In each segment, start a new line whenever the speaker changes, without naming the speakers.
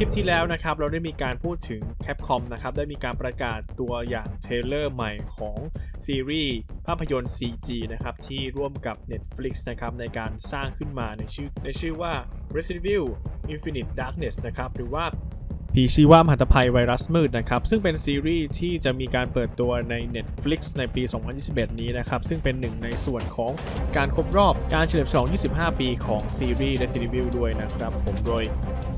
คลิปที่แล้วนะครับเราได้มีการพูดถึง Capcom นะครับได้มีการประกาศตัวอย่างเทรลเลอร์ใหม่ของซีรีส์ภาพยนตร์ CG นะครับที่ร่วมกับ Netflix นะครับในการสร้างขึ้นมาในชื่อในชื่อว่า Resident Evil Infinite Darkness นะครับหรือว่า ผีชีวมหันตภัยไวรัสมืดนะครับ ซึ่งเป็นซีรีส์ที่จะมีการเปิดตัวใน Netflix ในปี 2021 นี้นะครับ ซึ่งเป็นหนึ่งในส่วนของการครบรอบการเฉลิมฉลอง 25 ปีของซีรีส์ Resident Evil ด้วยนะครับ ผมโดย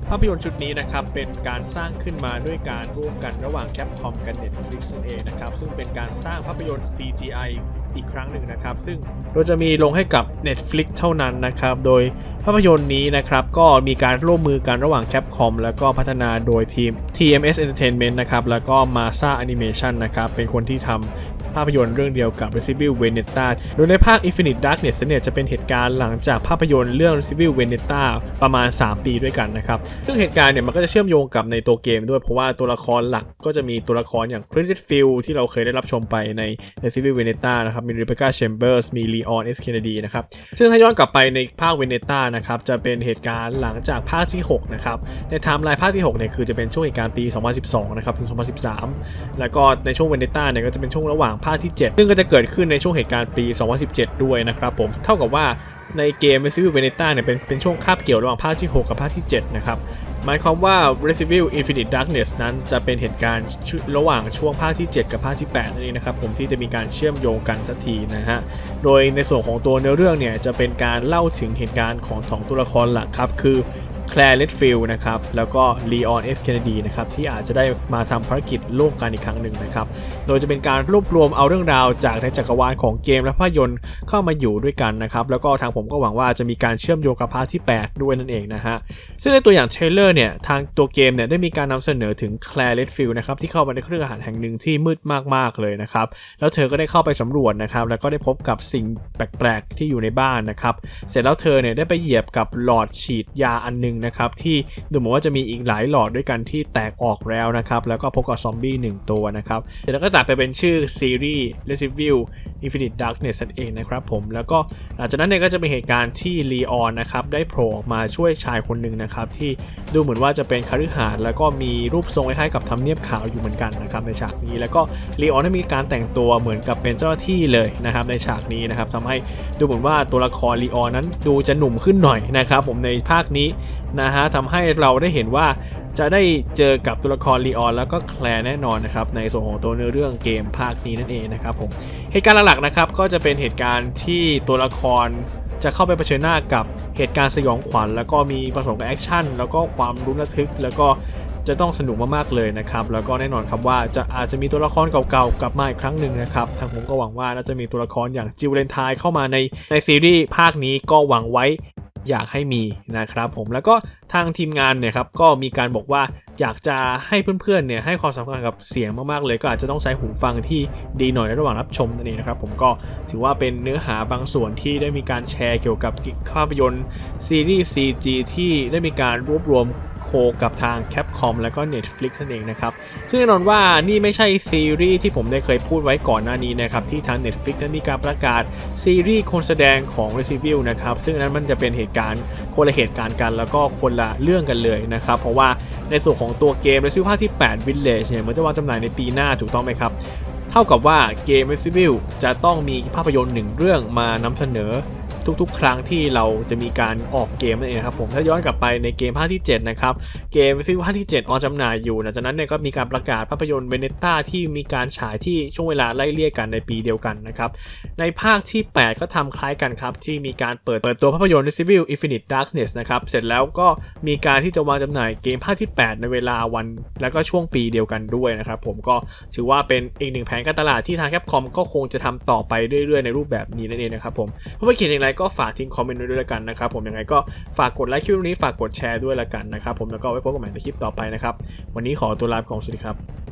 ภาพยนตร์ชุดนี้นะครับ เป็นการสร้างขึ้นมาด้วยการร่วมกันระหว่าง Capcom กับ Netflix นั่นเองนะครับ ซึ่งเป็นการสร้างภาพยนตร์ CGI อีกครั้งหนึ่งนะครับ ซึ่งเราจะมีลงให้กับ Netflix เท่านั้นนะครับ โดยภาพยนตร์นี้นะครับ ก็มีการร่วมมือกันระหว่าง Capcom แล้วก็พัฒนาโดยทีม TMS Entertainment นะครับ แล้วก็ Masa Animation นะครับ เป็นคนที่ทำ ภาพยนตร์เรื่องเดียวกับ Resident Evil Vendetta โดยในภาค Infinite Darkness เนี่ยจะเป็นเหตุการณ์หลังจากภาพยนตร์เรื่อง Resident Evil Vendetta ประมาณ 3 ปีด้วยกันนะครับ ซึ่งเหตุการณ์เนี่ยมันก็จะเชื่อมโยงกับในตัวเกมด้วยเพราะว่าตัวละครหลักก็จะมีตัวละครอย่าง Credit Field ที่เราเคยได้รับชมไปใน Resident Evil Vendetta นะครับ มี Rebecca Chambers มี Leon S Kennedy นะครับ ซึ่งถ้าย้อนกลับไปในภาค Veneta นะครับจะเป็นเหตุการณ์หลังจากภาคที่ 6 นะครับ ในไทม์ไลน์ภาคที่6เนี่ยคือจะเป็นช่วงเหตุการณ์ปี 2012 นะครับถึง 2013 แล้วก็ในช่วง Veneta เนี่ยก็จะเป็นช่วงระหว่างภาคที่ 7 ซึ่งก็จะเกิดขึ้นในช่วงเหตุการณ์ปี 2017 ด้วยนะครับผมเท่ากับว่าในเกม Resident Evil Vendetta เนี่ยเป็นเป็นช่วงคาบเกี่ยวระหว่างภาคที่ 6 กับภาคที่ 7 นะครับ หมายความว่า Resident Evil Infinite Darkness นั้นจะเป็นเหตุการณ์ชุระหว่างช่วงภาคที่ 7 กับภาคที่ 8 นั่นเองนะครับผมที่จะมีการเชื่อมโยงกันสักทีนะฮะ โดยในส่วนของตัวเนื้อเรื่องเนี่ยจะเป็นการเล่าถึงเหตุการณ์ของสองตัวละครหลักครับ คือ แคลร์เลดฟิลนะครับ แล้วก็ลีออนเอสเคนเนดีนะครับ ที่อาจจะได้มาทำภารกิจร่วมกันอีกครั้งหนึ่งนะครับ โดยจะเป็นการรวบรวมเอาเรื่องราวจากในจักรวาลของเกมและภาพยนตร์เข้ามาอยู่ด้วยกันนะครับ แล้วก็ทางผมก็หวังว่าจะมีการเชื่อมโยงกับภาคที่ 8 ด้วยนั่นเองนะฮะ ซึ่งในตัวอย่างเทรลเลอร์เนี่ยทางตัวเกมเนี่ยได้มีการนำเสนอถึงแคลร์เลดฟิลนะครับที่เข้ามาในเครื่องอาหารแห่งหนึ่งที่มืดมากๆเลยนะครับ แล้วเธอก็ได้เข้าไปสำรวจนะครับ แล้วก็ได้พบกับสิ่งแปลกๆที่อยู่ในบ้านนะครับ เสร็จแล้วเธอเนี่ยได้ไปเหยียบกับหลอดฉีดยาอันนึงนะครับที่ดูเหมือนว่าจะมีอีกหลายหลอดด้วยกันที่แตกออกแล้วนะครับแล้วก็พบกับซอมบี้หนึ่งตัวนะครับเสร็จแล้วก็ตัดไปเป็นชื่อซีรีส์ Resident Evil Infinite Darkness นั่นเองนะครับผมแล้วก็หลังจากนั้นเนี่ยก็จะเป็นเหตุการณ์ที่ลีออนนะครับได้โผล่ออกมาช่วยชายคนหนึ่งนะครับที่ดูเหมือนว่าจะเป็นคฤหาสน์แล้วก็มีรูปทรงคล้ายๆกับทำเนียบขาวอยู่เหมือนกันนะครับในฉากนี้แล้วก็ลีออนได้มีการแต่งตัวเหมือนกับเป็นเจ้าหน้าที่เลยนะครับในฉากนี้นะครับทำให้ดูเหมือนว่าตัวละครลีออนนั้นดูจะหนุ่มขึ้นหน่อยนะครับผมในภาคนี้นะฮะทำให้เราได้เห็นว่าจะได้เจอกับตัวละครลีออนแล้วก็แคลร์แน่นอนนะครับในส่วนของตัวเนื้อเรื่องเกมภาคนี้นั่นเองนะครับผมเหตุการณ์หลักๆนะครับก็จะเป็นเหตุการณ์ที่ตัวละครจะเข้าไปเผชิญหน้ากับเหตุการณ์สยองขวัญแล้วก็มีผสมกับแอคชั่นแล้วก็ความรุนระทึก แล้วก็จะต้องสนุกมากๆเลยนะครับ แล้วก็แน่นอนครับว่าจะอาจจะมีตัวละครเก่าๆกลับมาอีกครั้งหนึ่งนะครับทางผมก็หวังว่าน่าจะมีตัวละครอย่างจิวเลนทายเข้ามาในในซีรีส์ภาคนี้ก็หวังไว้ อยากให้มีนะครับผมแล้วก็ทางทีมงานเนี่ยครับก็มีการบอกว่าอยากจะให้เพื่อนๆเนี่ยให้ความสำคัญกับเสียงมากๆเลย ก็อาจจะต้องใช้หูฟังที่ดีหน่อยในระหว่างรับชมนั่นเองนะครับผมก็ถือว่าเป็นเนื้อหาบางส่วนที่ได้มีการแชร์เกี่ยวกับภาพยนตร์ซีรีส์ CG ที่ได้มีการรวบรวม โคกับทาง Capcom และก็ Netflix นั่นเองนะครับ ซึ่งแน่นอนว่านี่ไม่ใช่ซีรีส์ที่ผมได้เคยพูดไว้ก่อนหน้านี้นะครับ ที่ทาง Netflix นั้นมีการประกาศซีรีส์คนแสดงของ Resident Evil นะครับ ซึ่งนั้นมันจะเป็นเหตุการณ์คนละเหตุการณ์กันแล้วก็คนละเรื่องกันเลยนะครับ เพราะว่าในส่วนของตัวเกม Resident Evil ภาคที่ 8 Village เนี่ยมันจะวางจำหน่ายในปีหน้าถูกต้องไหมครับเท่ากับว่าเกม Resident Evil จะต้องมีภาพยนตร์หนึ่งเรื่องมานำเสนอ ทุกๆ ครั้งที่เราจะมีการออกเกมนั่นเองครับผมถ้าย้อนกลับไปในเกมภาคที่7นะครับเกมซิภาคที่ 7 ออกจำหน่ายอยู่หลังจากนั้นเนี่ยก็มีการประกาศภาพยนตร์เบเนต้าที่มีการฉายที่ช่วงเวลาไล่เลี่ยกันในปีเดียวกันนะครับในภาคที่ 8 ก็ทำคล้ายกันครับที่มีการเปิดเปิดตัวภาพยนตร์ Resident Evil Infinite Darkness นะครับเสร็จแล้วก็มีการที่จะวางจำหน่ายเกมภาคที่ 8 ในเวลาวันแล้วก็ช่วงปีเดียวกันด้วยนะครับผมก็ถือว่าเป็นอีกหนึ่งแผนการตลาดที่ทาง Capcom ก็คงจะทำต่อไปเรื่อยๆในรูปแบบนี้นั่นเองนะครับผมเพื่อเขียนอย่างไรก็ฝากทิ้งคอมเมนต์ไว้ด้วยละกันนะครับผมยังไงก็ฝากกดไลค์คลิปนี้ฝากกดแชร์ด้วยละกันนะครับผมแล้วก็ไว้พบกันใหม่ในคลิปต่อไปนะครับวันนี้ขอตัวลาไปก่อนสวัสดีครับ